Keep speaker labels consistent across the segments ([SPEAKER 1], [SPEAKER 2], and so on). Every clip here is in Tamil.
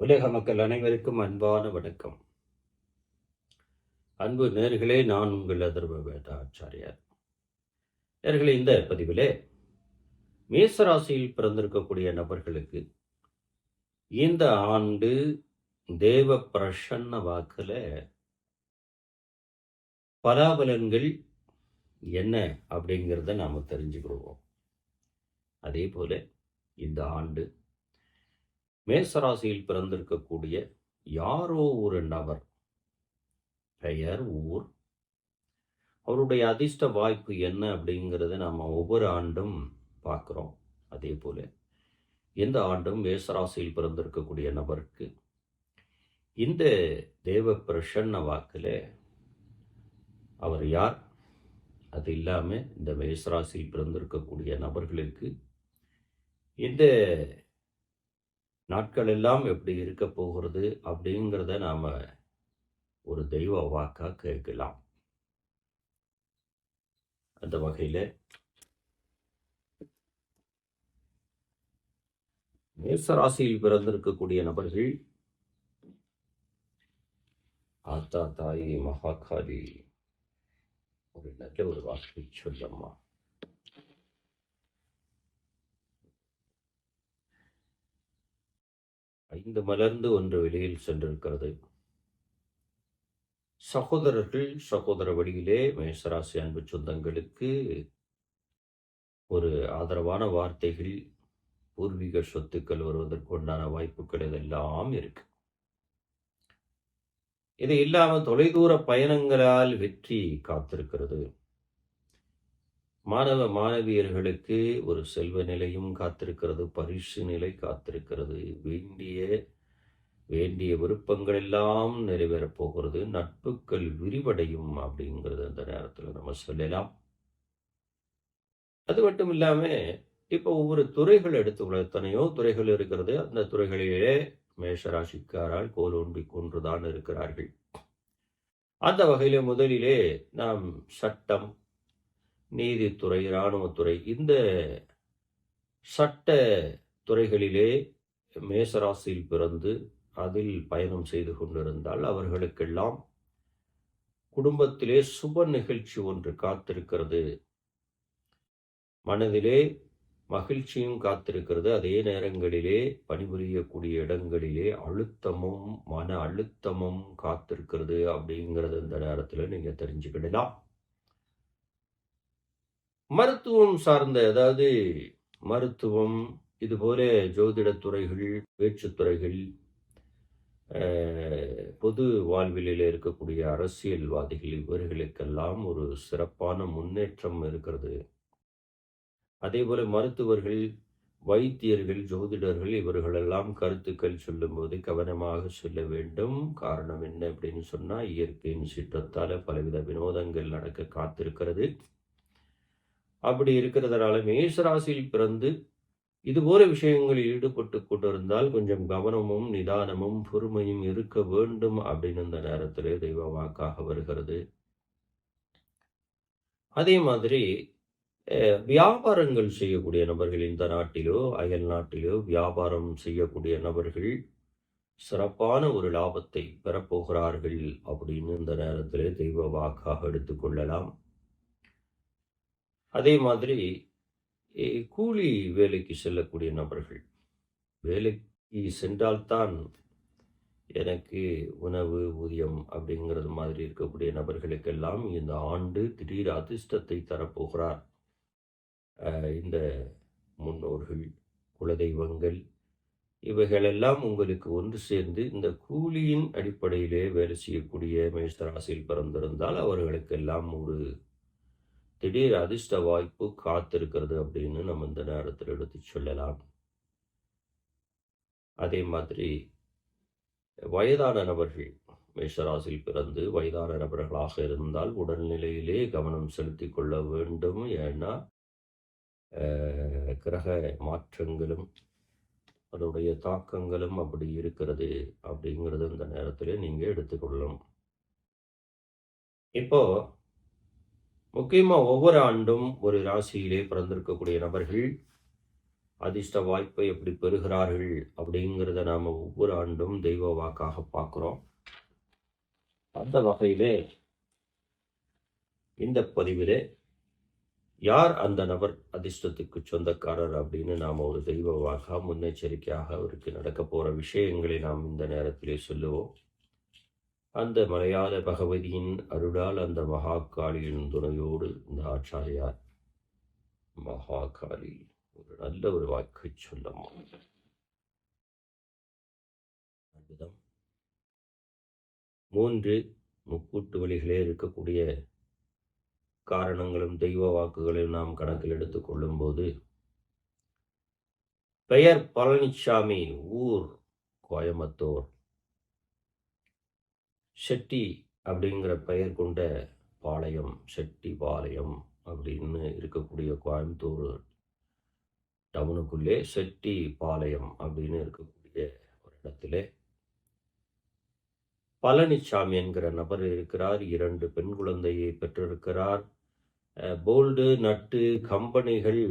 [SPEAKER 1] உலக மக்கள் அனைவருக்கும் அன்பான வணக்கம். அன்பு நேர்களே நான் உங்கள் அதர்வ வேதாச்சாரியார் நேர்களே இந்த பதிவிலே மேசராசியில் பிறந்திருக்கக்கூடிய நபர்களுக்கு இந்த ஆண்டு தேவ பிரசன்ன வாக்கில் பலாபலன்கள் என்ன அப்படிங்கிறத நாம் தெரிஞ்சுக்கிடுவோம். அதே போல இந்த ஆண்டு மேசராசியில் பிறந்திருக்கக்கூடிய யாரோ ஒரு நபர். பெயர் ஊர். அவருடைய அதிர்ஷ்ட வாய்ப்பு என்ன அப்படிங்கிறத நாம் ஒவ்வொரு ஆண்டும் பார்க்குறோம். அதே போல இந்த ஆண்டும் மேசராசியில் பிறந்திருக்கக்கூடிய நபருக்கு இந்த தேவ பிரசன்ன வாக்கில் அவர் யார்? அது இல்லாமல் இந்த மேசராசியில் பிறந்திருக்கக்கூடிய நபர்களுக்கு இந்த நாட்கள் எல்லாம் எப்படி இருக்க போகிறது அப்படிங்கிறத நாம் ஒரு தெய்வ வாக்கா கேட்கலாம். அந்த வகையில் மேசராசியில் பிறந்திருக்கக்கூடிய நபர்கள் ஆத்தா தாயி மகாகாலி ஒரு நல்ல ஒரு வாக்கு சொல்லம்மா. இந்த மலர்ந்து ஒன்று வெளியில் சென்றிருக்கிறது. சகோதரர்கள் சகோதர வழியிலே மேசராசி அன்பு சொந்தங்களுக்கு ஒரு ஆதரவான வார்த்தைகள் பூர்வீக சொத்துக்கள் வருவதற்கு உண்டான வாய்ப்புகள் இதெல்லாம் இருக்கு. இது இல்லாமல் தொலைதூர பயணங்களால் வெற்றி காத்திருக்கிறது. மாணவ மாணவியர்களுக்கு ஒரு செல்வ நிலையும் காத்திருக்கிறது பரிசு நிலை காத்திருக்கிறது. வேண்டிய வேண்டிய விருப்பங்கள் எல்லாம் நிறைவேறப் போகிறது. நட்புகள் விரிவடையும் அப்படிங்கிறது அந்த நேரத்தில் நம்ம சொல்லலாம். அது மட்டும் இல்லாம இப்போ ஒவ்வொரு துறைகள் எடுத்துக்கொள்ள எத்தனையோ துறைகள் இருக்கிறது. அந்த துறைகளிலே மேஷராசிக்காரால் கோலோண்டி கொன்றுதான் இருக்கிறார்கள். அந்த வகையில முதலிலே நாம் சட்டம் நீதித்துறை இராணுவத்துறை இந்த சட்ட துறைகளிலே மேசராசியில் பிறந்து அதில் பயணம் செய்து கொண்டிருந்தால் அவர்களுக்கெல்லாம் குடும்பத்திலே சுப நிகழ்ச்சி ஒன்று காத்திருக்கிறது. மனதிலே மகிழ்ச்சியும் காத்திருக்கிறது. அதே நேரங்களிலே பணிபுரியக்கூடிய இடங்களிலே அழுத்தமும் மன அழுத்தமும் காத்திருக்கிறது அப்படிங்கிறது இந்த நேரத்தில் நீங்கள் தெரிஞ்சுக்கிடலாம். மருத்துவம் சார்ந்த அதாவது மருத்துவம் இதுபோல ஜோதிடத் துறைகள் பேச்சுத்துறைகள் பொது வாழ்விலில் இருக்கக்கூடிய அரசியல்வாதிகள் இவர்களுக்கெல்லாம் ஒரு சிறப்பான முன்னேற்றம் இருக்கிறது. அதே போல மருத்துவர்கள் வைத்தியர்கள் ஜோதிடர்கள் இவர்களெல்லாம் கருத்துக்கள் சொல்லும்போது கவனமாக சொல்ல வேண்டும். காரணம் என்ன அப்படின்னு சொன்னால் இயற்கையின் சீற்றத்தால் பலவித வினோதங்கள் நடக்க காத்திருக்கிறது. அப்படி இருக்கிறதுனால மேசராசியில் பிறந்து இதுபோல விஷயங்களில் ஈடுபட்டு கொண்டிருந்தால் கொஞ்சம் கவனமும் நிதானமும் பொறுமையும் இருக்க வேண்டும் அப்படின்னு இந்த நேரத்திலே தெய்வ வாக்காக வருகிறது. அதே மாதிரி அஹ், வியாபாரங்கள் செய்யக்கூடிய நபர்கள் இந்த நாட்டிலோ அயல் நாட்டிலோ வியாபாரம் செய்யக்கூடிய நபர்கள் சிறப்பான ஒரு லாபத்தை பெறப்போகிறார்கள் அப்படின்னு இந்த நேரத்திலே தெய்வ வாக்காக எடுத்துக்கொள்ளலாம் அதே மாதிரி கூலி வேலைக்கு செல்லக்கூடிய நபர்கள். வேலைக்கு சென்றால்தான் எனக்கு உணவு ஊதியம் அப்படிங்கிறது மாதிரி இருக்கக்கூடிய நபர்களுக்கெல்லாம் இந்த ஆண்டு திடீர் அதிர்ஷ்டத்தை தரப்போகிறார். இந்த முன்னோர்கள் குலதெய்வங்கள் இவைகளெல்லாம் உங்களுக்கு ஒன்று சேர்ந்து இந்த கூலியின் அடிப்படையிலே வேலை செய்யக்கூடிய மேஷராசியில் பிறந்திருந்தால் அவர்களுக்கெல்லாம் ஒரு திடீர் அதிர்ஷ்ட வாய்ப்பு காத்திருக்கிறது அப்படின்னு நம்ம இந்த நேரத்தில் எடுத்து சொல்லலாம். அதே மாதிரி வயதான நபர்கள் மேஷராசியில் பிறந்து வயதான நபர்களாக இருந்தால் உடல்நிலையிலே கவனம் செலுத்திக் கொள்ள வேண்டும். ஏன்னா கிரக மாற்றங்களும் அதோடைய தாக்கங்களும் அப்படி இருக்கிறது அப்படிங்கிறது இந்த நேரத்தில் நீங்கள் எடுத்துக்கொள்ளணும் இப்போ முக்கியமாக ஒவ்வொரு ஆண்டும் ஒரு ராசியிலே பிறந்திருக்கக்கூடிய நபர்கள் அதிர்ஷ்ட வாய்ப்பை எப்படி பெறுகிறார்கள் அப்படிங்கிறத நாம் ஒவ்வொரு ஆண்டும் தெய்வ வாக்காக பார்க்குறோம். அந்த வகையிலே இந்த பதிவிலே யார் அந்த நபர் அதிர்ஷ்டத்துக்கு சொந்தக்காரர் அப்படின்னு நாம் ஒரு தெய்வ வாக்கா முன்னெச்சரிக்கையாக அவருக்கு நடக்க போகிற விஷயங்களை நாம் இந்த நேரத்திலே சொல்லுவோம். அந்த மலையாள பகவதியின் அருளால் அந்த மகாகாளியின் துணையோடு இந்த ஆச்சாரியார் மகாகாளி. ஒரு நல்ல ஒரு வாக்கை சொல்லம்மா. அற்புதம். மூன்று முக்கூட்டு வழிகளே இருக்கக்கூடிய காரணங்களும் தெய்வ வாக்குகளையும் நாம் கணக்கில் எடுத்துக்கொள்ளும் போது பெயர் பழனிசாமி ஊர் கோயம்புத்தூர். செட்டி அப்படிங்கிற பெயர் கொண்ட பாளையம் செட்டி பாளையம் அப்படின்னு இருக்கக்கூடிய கோயம்புத்தூர் டவுனுக்குள்ளே செட்டி பாளையம் அப்படின்னு இருக்கக்கூடிய ஒரு இடத்துல பழனிசாமி என்கிற நபர் இருக்கிறார். இரண்டு பெண் குழந்தையை பெற்றிருக்கிறார். போல்டு நட்டு கம்பெனிகள்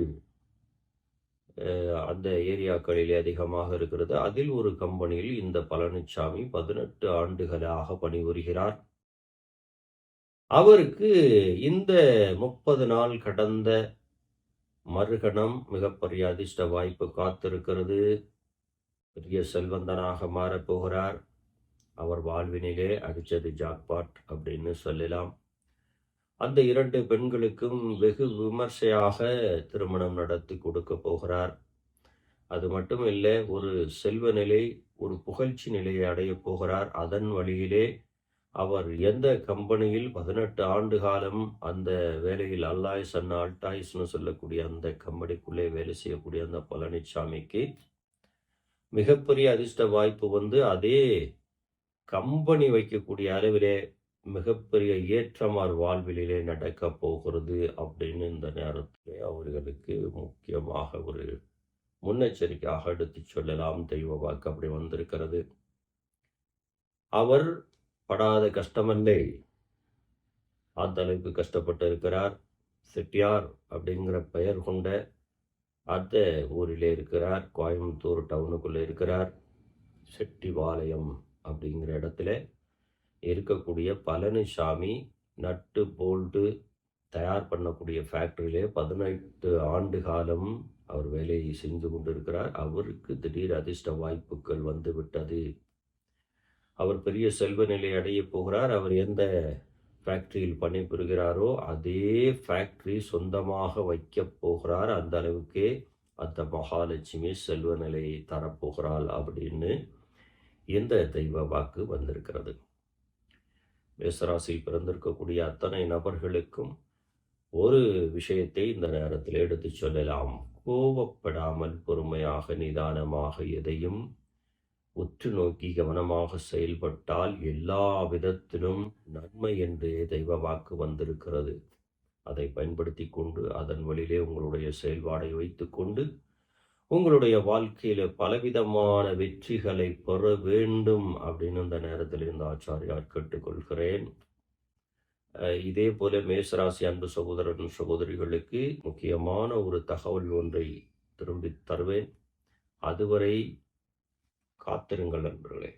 [SPEAKER 1] அந்த ஏரியாக்களிலே அதிகமாக இருக்கிறது. அதில் ஒரு கம்பெனியில் இந்த பழனிசாமி பதினெட்டு ஆண்டுகளாக பணிபுரிகிறார். அவருக்கு இந்த முப்பது நாள் கடந்த மறுகணம் மிகப்பெரிய அதிர்ஷ்ட வாய்ப்பு காத்திருக்கிறது. பெரிய செல்வந்தனாக மாறப்போகிறார். அவர் வாழ்வினிலே அடித்தது ஜாக்பாட் அப்படின்னு சொல்லலாம். அந்த இரண்டு பெண்களுக்கும் வெகு விமர்சையாக திருமணம் நடத்தி கொடுக்க போகிறார். அது மட்டும் இல்லை ஒரு செல்வ நிலை ஒரு புகழ்ச்சி நிலையை அடைய போகிறார். அதன் வழியிலே அவர் எந்த கம்பெனியில் பதினெட்டு ஆண்டு காலம் அந்த வேலையில் அல்லாய்ஸ் அண்ட் அல்டாய்ஸ்னு சொல்லக்கூடிய அந்த கம்பெனிக்குள்ளே வேலை செய்யக்கூடிய அந்த பழனிசாமிக்கு மிகப்பெரிய அதிர்ஷ்ட வாய்ப்பு வந்து அதே கம்பெனி வைக்கக்கூடிய அளவிலே மிகப்பெரிய ஏற்றமார் வாழ்விலே நடக்கப் போகிறது அப்படின்னு இந்த நேரத்தில் அவர்களுக்கு முக்கியமாக ஒரு முன்னெச்சரிக்கையாக எடுத்து சொல்லலாம். தெய்வ வாக்கு அப்படி வந்திருக்கிறது. அவர் படாத கஷ்டமல்லே. அந்த அளவுக்கு கஷ்டப்பட்டு இருக்கிறார் செட்டியார் அப்படிங்கிற பெயர் கொண்ட அந்த ஊரிலே இருக்கிறார். கோயம்புத்தூர் டவுனுக்குள்ளே இருக்கிறார். செட்டிபாளையம் அப்படிங்கிற இடத்துல இருக்கக்கூடிய பழனிசாமி நட்டு போல்ட்டு தயார் பண்ணக்கூடிய ஃபேக்ட்ரியிலே பதினெட்டு ஆண்டு காலம் அவர் வேலையை செஞ்சு கொண்டிருக்கிறார். அவருக்கு திடீர் அதிர்ஷ்ட வாய்ப்புகள் வந்து விட்டது. அவர் பெரிய செல்வ நிலை அடைய போகிறார். அவர் எந்த ஃபேக்ட்ரியில் பணிபுரிகிறாரோ அதே ஃபேக்ட்ரி சொந்தமாக வைக்க போகிறார். அந்த அளவுக்கே அந்த மகாலட்சுமி செல்வ நிலையை தரப்போகிறாள் அப்படின்னு எந்த தெய்வ வாக்கு வந்திருக்கிறது. மேசராசியில் பிறந்திருக்கக்கூடிய அத்தனை நபர்களுக்கும் ஒரு விஷயத்தை இந்த நேரத்தில் எடுத்து சொல்லலாம். கோவப்படாமல் பொறுமையாக நிதானமாக எதையும் உற்று நோக்கி கவனமாக செயல்பட்டால் எல்லா விதத்திலும் நன்மை என்று தெய்வ வாக்கு வந்திருக்கிறது. அதை பயன்படுத்தி கொண்டு அதன் வழியிலே உங்களுடைய செயல்பாடை வைத்துக்கொண்டு உங்களுடைய வாழ்க்கையில பலவிதமான வெற்றிகளை பெற வேண்டும் அப்படின்னு இந்த நேரத்தில் இந்த ஆச்சாரியார் கேட்டுக்கொள்கிறேன். இதே போல மேசராசி அன்பு சகோதரன் சகோதரிகளுக்கு முக்கியமான ஒரு தகவல் ஒன்றை திரும்பி தருவேன். அதுவரை காத்திருங்கள் நண்பர்களே.